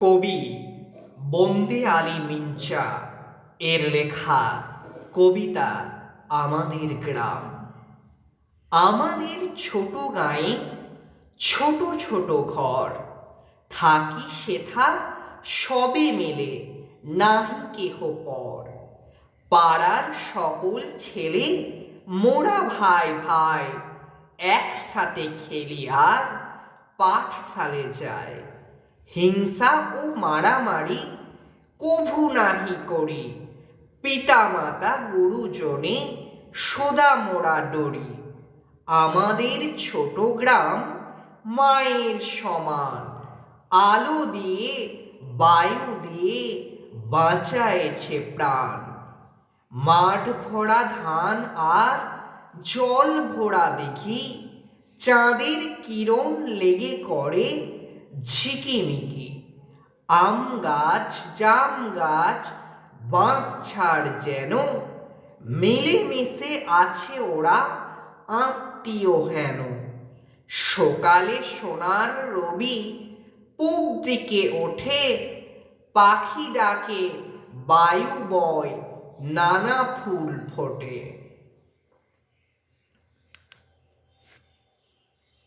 কবি বন্দে আলী মিঞ্চা এর লেখা কবিতা আমাদের গ্রাম। আমাদের ছোট গাঁয়ে ছোট ছোট ঘর, থাকি সেথা সবে মেলে নাহি কেহ পর। পাড়ার সকল ছেলে, মোরা ভাই ভাই, একসাথে খেলি আর পাঠশালে যায়। হিংসা ও মারামারি কভু নাহি করি। পিতামাতা গুরুজনে সদা মোরা ডরি। আমাদের ছোট গ্রাম মায়ের সমান। আলো দিয়ে, বায়ু দিয়ে বাঁচায়েছে প্রাণ। মাঠ ভরা ধান আর জল ভরা দেখি। চাঁদের কিরণ লেগে করে ঝিকিমিকি, আম গাছ, জাম গাছ, বাঁশ ছাড় যেন মিলেমিশে আছে ওরা, আত্মীয় হেন। সকালে সোনার রবি পূব দিকে ওঠে, পাখি ডাকে বায়ু বয় নানা ফুল ফোটে।